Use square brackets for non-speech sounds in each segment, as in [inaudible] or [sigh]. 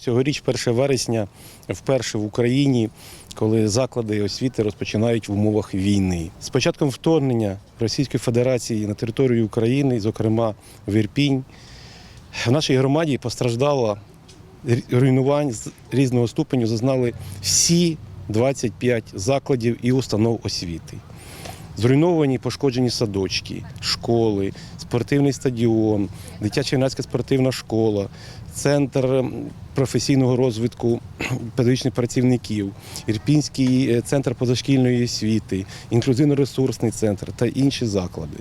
Цьогоріч, 1 вересня, вперше в Україні, коли заклади освіти розпочинають в умовах війни. З початком вторгнення Російської Федерації на територію України, зокрема в Ірпінь, в нашій громаді постраждало руйнувань з різного ступеню зазнали всі 25 закладів і установ освіти. Зруйновані пошкоджені садочки, школи, спортивний стадіон, дитяча юнацька спортивна школа, центр професійного розвитку [clears throat] педагогічних працівників, Ірпінський е, центр позашкільної освіти, інклюзивно-ресурсний центр та інші заклади.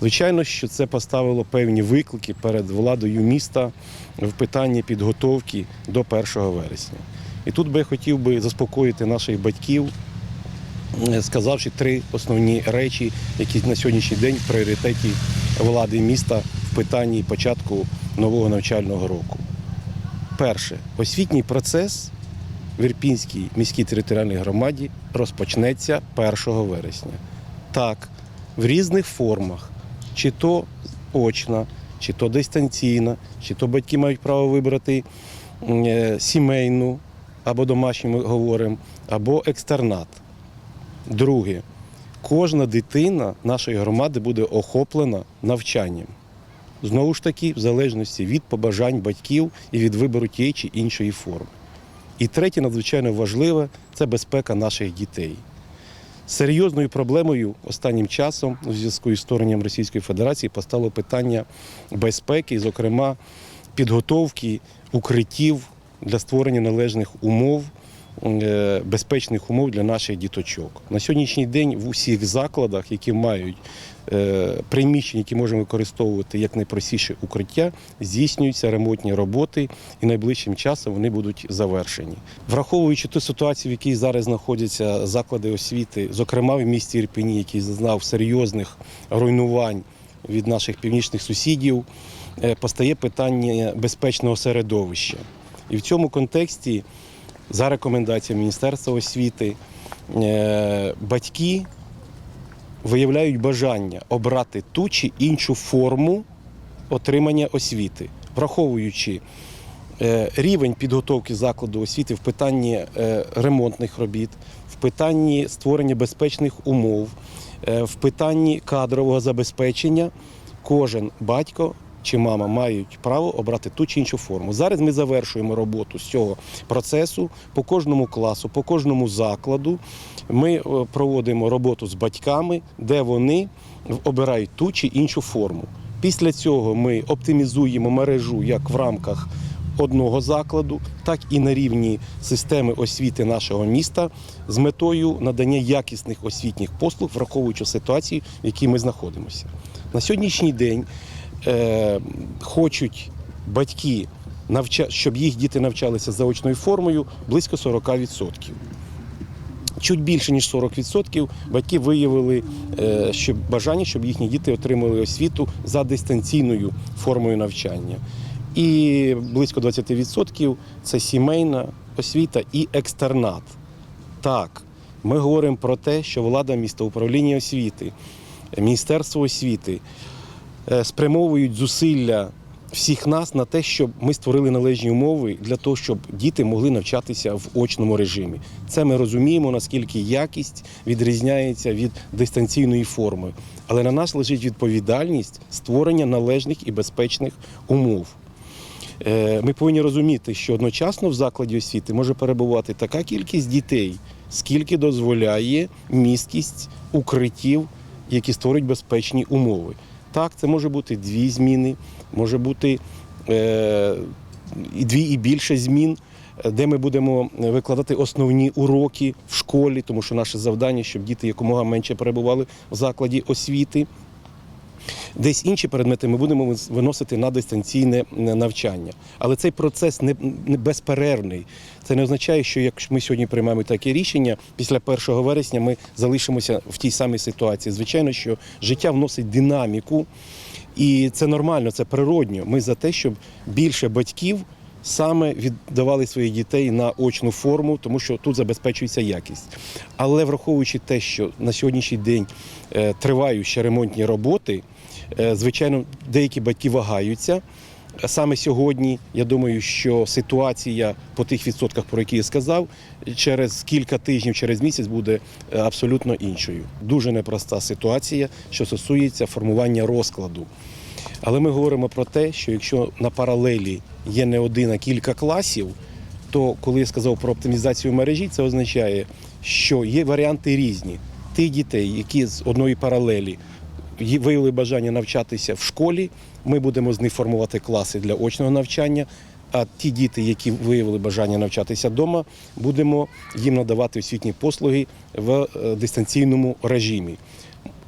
Звичайно, що це поставило певні виклики перед владою міста в питанні підготовки до 1 вересня. І тут би я хотів би заспокоїти наших батьків, сказавши три основні речі, які на сьогоднішній день в пріоритеті влади міста в питанні початку нового навчального року. Перше, освітній процес в Ірпінській міській територіальній громаді розпочнеться 1 вересня. Так, в різних формах, чи то очна, чи то дистанційна, чи то батьки мають право вибрати е, сімейну або домашню ми говоримо, або екстернат. Друге, кожна дитина нашої громади буде охоплена навчанням. Знову ж таки, в залежності від побажань батьків і від вибору тієї чи іншої форми. І третє, надзвичайно важливе, це безпека наших дітей. Серйозною проблемою останнім часом у зв'язку із вторгненням Російської Федерації постало питання безпеки, зокрема підготовки укриттів для створення належних умов, безпечних умов для наших діточок. На сьогоднішній день в усіх закладах, які мають е, приміщення, які можемо використовувати як найпростіше укриття, здійснюються ремонтні роботи, і найближчим часом вони будуть завершені. Враховуючи ту ситуацію, в якій зараз знаходяться заклади освіти, зокрема в місті Ірпені, який зазнав серйозних руйнувань від наших північних сусідів, е, постає питання безпечного середовища. І в цьому контексті, за рекомендаціями Міністерства освіти, е, батьки виявляють бажання обрати ту чи іншу форму отримання освіти, враховуючи е, рівень підготовки закладу освіти в питанні е, ремонтних робіт, в питанні створення безпечних умов, в питанні кадрового забезпечення, кожен батько. Чи мама мають право обрати ту чи іншу форму. Зараз ми завершуємо роботу з цього процесу по кожному класу, по кожному закладу. Ми е, проводимо роботу з батьками, де вони обирають ту чи іншу форму. Після цього ми оптимізуємо мережу як в рамках одного закладу, так і на рівні системи освіти нашого міста з метою надання якісних освітніх послуг, враховуючи ситуацію, в якій ми знаходимося. На сьогоднішній день е, хочуть батьки, навча... щоб їх діти навчалися заочною формою, близько 40%. Чуть більше ніж 40% батьки виявили е, що бажання, щоб їхні діти отримали освіту за дистанційною формою навчання. І близько 20% це сімейна освіта і екстернат. Так, ми говоримо про те, що влада міста, управління освіти, Міністерство освіти спрямовують зусилля всіх нас на те, щоб ми створили належні умови для того, щоб діти могли навчатися в очному режимі. Це ми розуміємо, наскільки якість відрізняється від дистанційної форми. Але на нас лежить відповідальність створення належних і безпечних умов. Е, Ми повинні розуміти, що одночасно в закладі освіти може перебувати така кількість дітей, скільки дозволяє місткість укриттів, які створюють безпечні умови. Так, це може бути дві зміни, може бути е, і дві і більше змін, е, де ми будемо викладати основні уроки в школі, тому що наше завдання, щоб діти якомога менше перебували в закладі освіти. Десь інші предмети ми будемо виносити на дистанційне навчання. Але цей процес не, безперервний. Це не означає, що якщо ми сьогодні приймаємо таке рішення, після 1 вересня ми залишимося в тій самій ситуації. Звичайно, що життя вносить динаміку, і це нормально, це природньо. Ми за те, щоб більше батьків саме віддавали своїх дітей на очну форму, тому що тут забезпечується якість. Але враховуючи те, що на сьогоднішній день е, тривають ще ремонтні роботи, звичайно, деякі батьки вагаються. Саме сьогодні я думаю, що ситуація по тих відсотках, про які я сказав, через кілька тижнів, через місяць буде е, абсолютно іншою. Дуже непроста ситуація, що стосується формування розкладу. Але ми говоримо про те, що якщо на паралелі є не один, а кілька класів, то коли я сказав про оптимізацію мережі, це означає, що є варіанти різні. Тих дітей, які з одної паралелі виявили бажання навчатися в школі, ми будемо з них формувати класи для очного навчання. А ті діти, які виявили бажання навчатися вдома, будемо їм надавати освітні послуги в е, дистанційному режимі.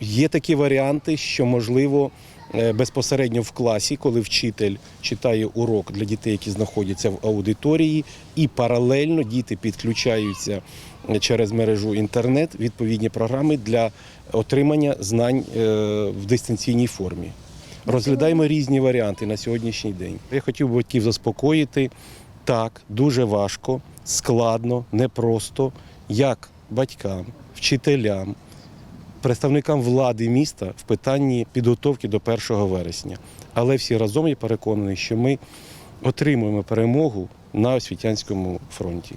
Є такі варіанти, що можливо е, безпосередньо в класі, коли вчитель читає урок для дітей, які знаходяться в аудиторії, і паралельно діти підключаються через мережу інтернет відповідні програми для отримання знань е, в дистанційній формі. Розглядаємо різні варіанти на сьогоднішній день. Я хотів би батьків заспокоїти. Так, дуже важко, складно, непросто, як батькам, вчителям, представникам влади міста в питанні підготовки до 1 вересня. Але всі разом я переконаний, що ми отримуємо перемогу на освітянському фронті.